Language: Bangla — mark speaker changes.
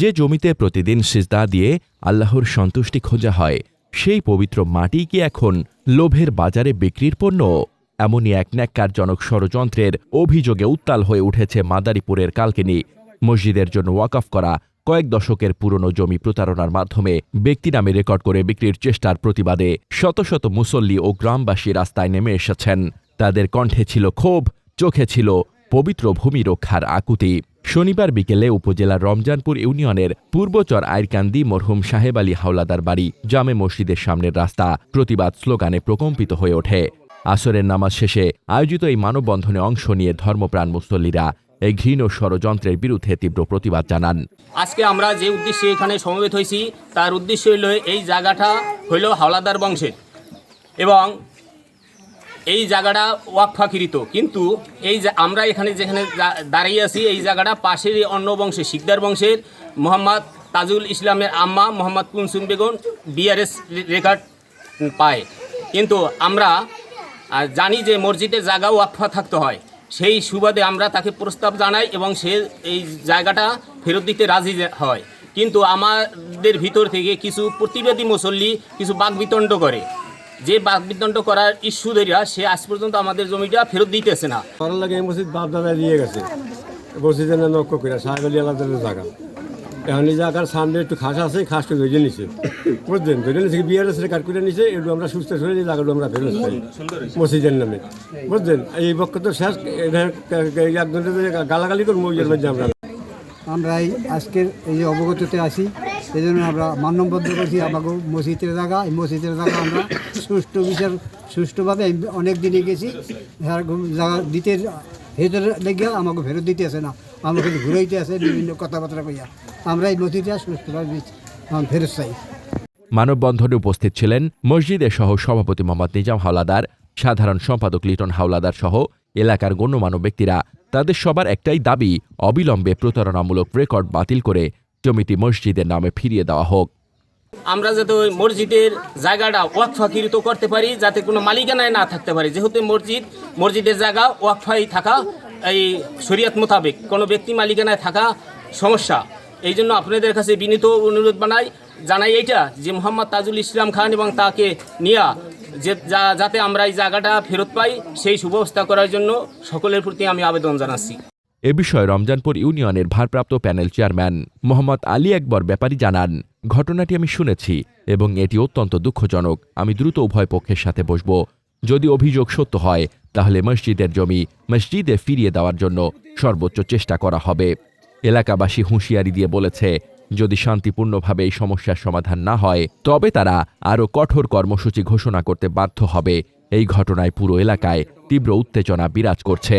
Speaker 1: যে জমিতে প্রতিদিন সিজদা দিয়ে আল্লাহর সন্তুষ্টি খোঁজা হয়, সেই পবিত্র মাটি কি এখন লোভের বাজারে বিক্রির পণ্য? এমনই এক ন্যাক্কারজনক ষড়যন্ত্রের অভিযোগে উত্তাল হয়ে উঠেছে মাদারীপুরের কালকিনি। মসজিদের জন্য ওয়াকফ করা কয়েক দশকের পুরনো জমি প্রতারণার মাধ্যমে ব্যক্তি নামে রেকর্ড করে বিক্রির চেষ্টার প্রতিবাদে শত শত মুসল্লি ও গ্রামবাসী রাস্তায় নেমে এসেছেন। তাদের কণ্ঠে ছিল ক্ষোভ, চোখে ছিল পবিত্র ভূমি রক্ষার আকুতি। শনিবার বিকেলে উপজেলার রমজানপুর ইউনিয়নের পূর্বচর আইরকান্দি মরহুম সাহেব আলী হাওলাদার বাড়ি জামে মসজিদের সামনের রাস্তা প্রতিবাদ স্লোগানে প্রকম্পিত হয়ে ওঠে। আসরের নামাজ শেষে আয়োজিত এই মানববন্ধনে অংশ নিয়ে ধর্মপ্রাণ মুসল্লিরা এই ঘৃণ ষড়যন্ত্রের বিরুদ্ধে তীব্র প্রতিবাদ জানান।
Speaker 2: আজকে আমরা যে উদ্দেশ্যে এখানে সমবেত হয়েছি, তার উদ্দেশ্য হইল এই জায়গাটা হইল হাওলাদার বংশের। এবং এই জায়গাটা ওয়াকফাকৃত কিন্তু এই যে আমরা এখানে যেখানে দাঁড়িয়ে আছি, এই জায়গাটা পাশেরই অন্য বংশের, শিকদার বংশের মোহাম্মদ তাজুল ইসলামের আম্মা মোহাম্মদ কুনসুম বেগম বিআরএস রেকর্ড পায়। কিন্তু আমরা জানি যে মসজিদের জায়গা ওয়াকফা থাকতে হয়। সেই সুবাদে আমরা তাকে প্রস্তাব জানাই এবং সে এই জায়গাটা ফেরত দিতে রাজি হয়। কিন্তু আমাদের ভিতর থেকে কিছু প্রতিবাদী মুসল্লি, কিছু বাকবিতণ্ড করে। যে বাঘ বাকবিতণ্ড করার ইস্যু ধরিয়া সে আজ পর্যন্ত আমাদের জমিটা ফেরত দিতেছে না।
Speaker 3: করার লাগে এই মসজিদ বাপ দাদা দিয়ে গেছে। মসজিদের নাম লক্ষ্য করে সাহেব আলী আলাদা জায়গা এখন এই জায়গার সামনে একটু খাস আছে খাসটা ধরে নিছে। বুঝলেন? ধরে নিছে বিআরএস রেকর্ড করে নিছে একটু আমরা সুস্থ শরীর এই জায়গাটা আমরা ফেরত পাই। মসজিদের নামে। বুঝলেন? এই পক্ষ তো শেষ একজনের গালাগালি করব ওই মধ্যে আমরা।
Speaker 4: আমরা এই আজকের এই যে অবগততে আসি এই জন্য আমরা মান্যবদ্ধ করছি আমাকে মসজিদের জায়গা। এই মসজিদের জায়গা আমরা সুষ্ঠু বিচার, সুষ্ঠুভাবে অনেক দিনে গেছি। দিতে, ভেতরে লেগে আমাকে ফেরত দিতে আসে না। আমাকে ঘুরাইতে আসে বিভিন্ন কথাবার্তা কইয়া। আমরা এই মসজিদটা সুষ্ঠুভাবে ফেরত চাই।
Speaker 1: মানববন্ধনে উপস্থিত ছিলেন মসজিদের সহ সভাপতি মোহাম্মদ নিজাম হাওলাদার, সাধারণ সম্পাদক লিটন হাওলাদার সহ এলাকার গণ্যমান্য ব্যক্তিরা। তাদের সবার একটাই দাবি, অবিলম্বে প্রতারণামূলক রেকর্ড বাতিল করে জমিটি মসজিদের নামে ফিরিয়ে দেওয়া হোক।
Speaker 2: আমরা যাতে ওই মসজিদের জায়গাটা ওয়াকফাকৃত করতে পারি, যাতে কোনো মালিকানায় না থাকতে পারে। যেহেতু মসজিদ, মসজিদের জায়গা ওয়াকফাই থাকা, এই শরিয়ত মোতাবেক কোনো ব্যক্তি মালিকানায় থাকা সমস্যা। এই জন্য আপনাদের কাছে বিনীত অনুরোধ বানাই, জানাই এইটা যে মোহাম্মদ তাজুল ইসলাম খান এবং তাকে নিয়া যে যাতে আমরা এই জায়গাটা ফেরত পাই, সেই সুব্যবস্থা করার জন্য সকলের প্রতি আমি আবেদন জানাচ্ছি।
Speaker 1: এ বিষয়ে রমজানপুর ইউনিয়নের ভারপ্রাপ্ত প্যানেল চেয়ারম্যান মোহাম্মদ আলী আকবর ব্যাপারী জানান, ঘটনাটি আমি শুনেছি এবং এটি অত্যন্ত দুঃখজনক। আমি দ্রুত উভয় পক্ষের সাথে বসব। যদি অভিযোগ সত্য হয়, তাহলে মসজিদের জমি মসজিদে ফিরিয়ে দেওয়ার জন্য সর্বোচ্চ চেষ্টা করা হবে। এলাকাবাসী হুঁশিয়ারি দিয়ে বলেছে, যদি শান্তিপূর্ণভাবে এই সমস্যার সমাধান না হয়, তবে তারা আরও কঠোর কর্মসূচি ঘোষণা করতে বাধ্য হবে। এই ঘটনায় পুরো এলাকায় তীব্র উত্তেজনা বিরাজ করছে।